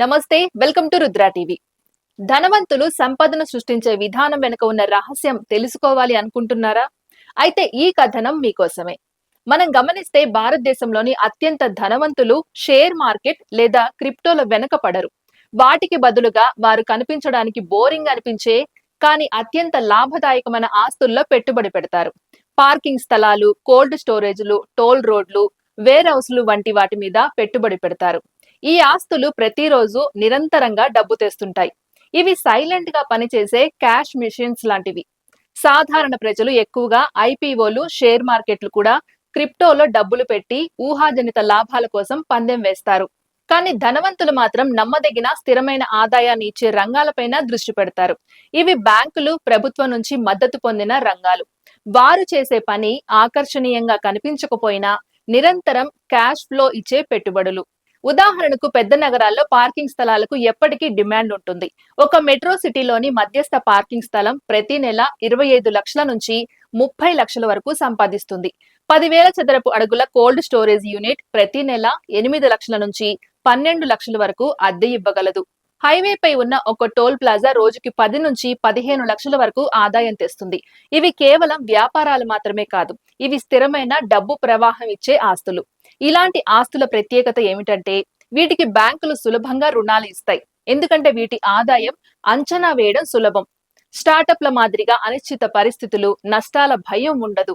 నమస్తే welcome to Rudra TV. ధనవంతులు సంపదను సృష్టించే విధానం వెనుక ఉన్న రహస్యం తెలుసుకోవాలి అనుకుంటున్నారా? అయితే ఈ కథనం మీకోసమే. మనం గమనిస్తే భారతదేశంలోని అత్యంత ధనవంతులు షేర్ మార్కెట్ లేదా క్రిప్టోల వెనుక పడరు. వాటికి బదులుగా వారు కనిపించడానికి బోరింగ్ అనిపించే కానీ అత్యంత లాభదాయకమైన ఆస్తుల్లో పెట్టుబడి పెడతారు. పార్కింగ్ స్థలాలు కోల్డ్ స్టోరేజ్లు టోల్ రోడ్లు వేర్ హౌస్లు వంటి వాటి మీద పెట్టుబడి పెడతారు. ఈ ఆస్తులు ప్రతిరోజు నిరంతరంగా డబ్బు తెస్తుంటాయి. ఇవి సైలెంట్గా పనిచేసే క్యాష్ మిషన్స్ లాంటివి. సాధారణ ప్రజలు ఎక్కువగా ఐపీఓలు షేర్ మార్కెట్లు కూడా క్రిప్టోలో డబ్బులు పెట్టి ఊహాజనిత లాభాల కోసం పందెం వేస్తారు. కానీ ధనవంతులు మాత్రం నమ్మదగిన స్థిరమైన ఆదాయాన్ని ఇచ్చే రంగాలపైన దృష్టి పెడతారు. ఇవి బ్యాంకులు ప్రభుత్వం నుంచి మద్దతు పొందిన రంగాలు. వారు చేసే పని ఆకర్షణీయంగా కనిపించకపోయినా నిరంతరం క్యాష్ ఫ్లో ఇచ్చే పెట్టుబడులు. ఉదాహరణకు పెద్ద నగరాల్లో పార్కింగ్ స్థలాలకు ఎప్పటికీ డిమాండ్ ఉంటుంది. ఒక మెట్రో సిటీలోని మధ్యస్థ పార్కింగ్ స్థలం ప్రతి నెల ఇరవై ఐదు లక్షల నుంచి ముప్పై లక్షల వరకు సంపాదిస్తుంది. పదివేల చదరపు అడుగుల కోల్డ్ స్టోరేజ్ యూనిట్ ప్రతి నెల ఎనిమిది లక్షల నుంచి పన్నెండు లక్షల వరకు అద్దె ఇవ్వగలదు. హైవేపై ఉన్న ఒక టోల్ ప్లాజా రోజుకి పది నుంచి పదిహేను లక్షల వరకు ఆదాయం తెస్తుంది. ఇవి కేవలం వ్యాపారాలు మాత్రమే కాదు ఇవి స్థిరమైన డబ్బు ప్రవాహం ఇచ్చే ఆస్తులు. ఇలాంటి ఆస్తుల ప్రత్యేకత ఏమిటంటే వీటికి బ్యాంకులు సులభంగా రుణాలు ఇస్తాయి. ఎందుకంటే వీటి ఆదాయం అంచనా వేయడం సులభం. స్టార్టప్ల మాదిరిగా అనిశ్చిత పరిస్థితులు నష్టాల భయం ఉండదు.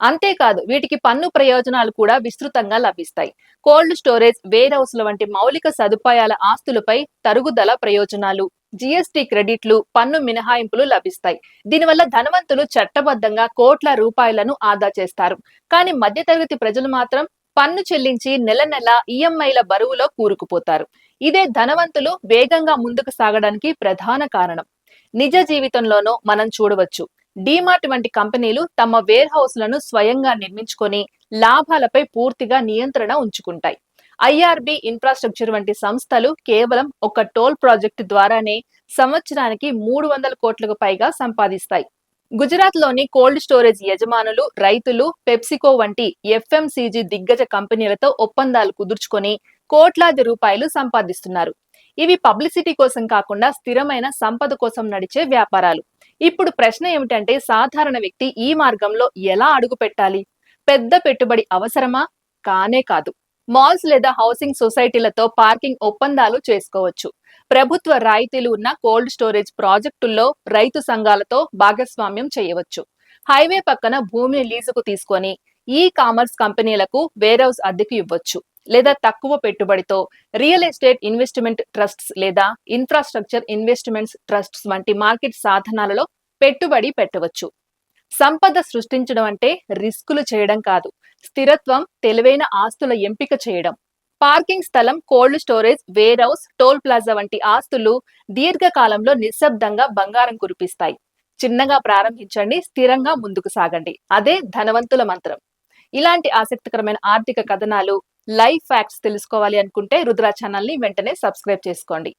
అంతేకాదు వీటికి పన్ను ప్రయోజనాలు కూడా విస్తృతంగా లభిస్తాయి. కోల్డ్ స్టోరేజ్ వేర్ హౌస్ల వంటి మౌలిక సదుపాయాల ఆస్తులపై తరుగుదల ప్రయోజనాలు జిఎస్టి క్రెడిట్లు పన్ను మినహాయింపులు లభిస్తాయి. దీనివల్ల ధనవంతులు చట్టబద్ధంగా కోట్ల రూపాయలను ఆదా చేస్తారు. కానీ మధ్యతరగతి ప్రజలు మాత్రం పన్ను చెల్లించి నెల నెల ఈఎంఐల బరువులో కూరుకుపోతారు. ఇదే ధనవంతులు వేగంగా ముందుకు సాగడానికి ప్రధాన కారణం. నిజ జీవితంలోనూ మనం చూడవచ్చు. డీమార్ట్ వంటి కంపెనీలు తమ వేర్ హౌస్లను స్వయంగా నిర్మించుకొని లాభాలపై పూర్తిగా నియంత్రణ ఉంచుకుంటాయి. ఐఆర్బి ఇన్ఫ్రాస్ట్రక్చర్ వంటి సంస్థలు కేవలం ఒక టోల్ ప్రాజెక్టు ద్వారానే సంవత్సరానికి మూడు వందల కోట్లకు పైగా సంపాదిస్తాయి. గుజరాత్లోని కోల్డ్ స్టోరేజ్ యజమానులు రైతులు పెప్సికో వంటి ఎఫ్ఎంసీజీ దిగ్గజ కంపెనీలతో ఒప్పందాలు కుదుర్చుకొని కోట్లాది రూపాయలు సంపాదిస్తున్నారు. ఇవి పబ్లిసిటీ కోసం కాకుండా స్థిరమైన సంపద కోసం నడిచే వ్యాపారాలు. ఇప్పుడు ప్రశ్న ఏమిటంటే సాధారణ వ్యక్తి ఈ మార్గంలో ఎలా అడుగు పెట్టాలి? పెద్ద పెట్టుబడి అవసరమా? కానే కాదు. మాల్స్ లేదా హౌసింగ్ సొసైటీలతో పార్కింగ్ ఒప్పందాలు చేసుకోవచ్చు. ప్రభుత్వ రాయితీలు ఉన్న కోల్డ్ స్టోరేజ్ ప్రాజెక్టుల్లో రైతు సంఘాలతో భాగస్వామ్యం చేయవచ్చు. హైవే పక్కన భూమిని లీజుకు తీసుకొని ఈ కామర్స్ కంపెనీలకు వేర్హౌస్ అద్దెకు ఇవ్వచ్చు. లేదా తక్కువ పెట్టుబడితో రియల్ ఎస్టేట్ ఇన్వెస్ట్మెంట్ ట్రస్ట్స్ లేదా ఇన్ఫ్రాస్ట్రక్చర్ ఇన్వెస్ట్మెంట్స్ ట్రస్ట్స్ వంటి మార్కెట్ సాధనాలలో పెట్టుబడి పెట్టవచ్చు. సంపద సృష్టించడం అంటే రిస్కులు చేయడం కాదు. స్థిరత్వం తెలివైన ఆస్తుల ఎంపిక చేయడం. పార్కింగ్ స్థలం cold storage warehouse toll plaza వంటి ఆస్తులు దీర్ఘకాలంలో నిశ్శబ్దంగా బంగారం కురిపిస్తాయి. చిన్నగా ప్రారంభించండి స్థిరంగా ముందుకు సాగండి. అదే ధనవంతుల మంత్రం. ఇలాంటి ఆసక్తికరమైన ఆర్థిక కథనాలు లైవ్ ఫ్యాక్ట్స్ తెలుసుకోవాలి అనుకుంటే రుద్రా ఛానల్ని వెంటనే సబ్స్క్రైబ్ చేసుకోండి.